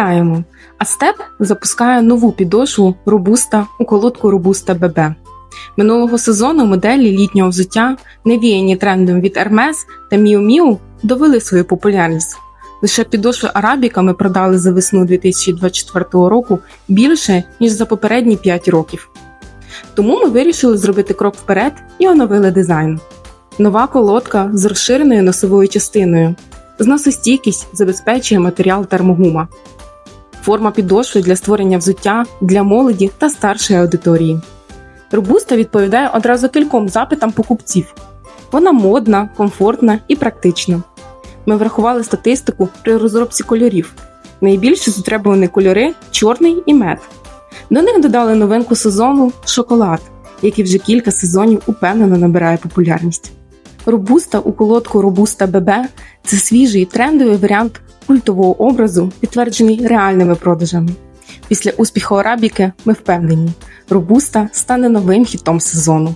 Вітаємо! Астеп запускає нову підошву Робуста у колодку Робуста ББ. Минулого сезону моделі літнього взуття, навіяні трендом від Hermes та Miu Miu, довели свою популярність. Лише підошви Арабіка ми продали за весну 2024 року більше, ніж за попередні 5 років. Тому ми вирішили зробити крок вперед і оновили дизайн. Нова колодка з розширеною носовою частиною. Зносостійкість забезпечує матеріал термогума. Форма підошви для створення взуття для молоді та старшої аудиторії. Робуста відповідає одразу кільком запитам покупців. Вона модна, комфортна і практична. Ми врахували статистику при розробці кольорів. Найбільше затребувані кольори чорний і мед. До них додали новинку сезону шоколад, який вже кілька сезонів упевнено набирає популярність. Робуста у колодку Робуста ББ це свіжий трендовий варіант культового образу, підтверджений реальними продажами. Після успіху Арабіки ми впевнені, Робуста стане новим хітом сезону.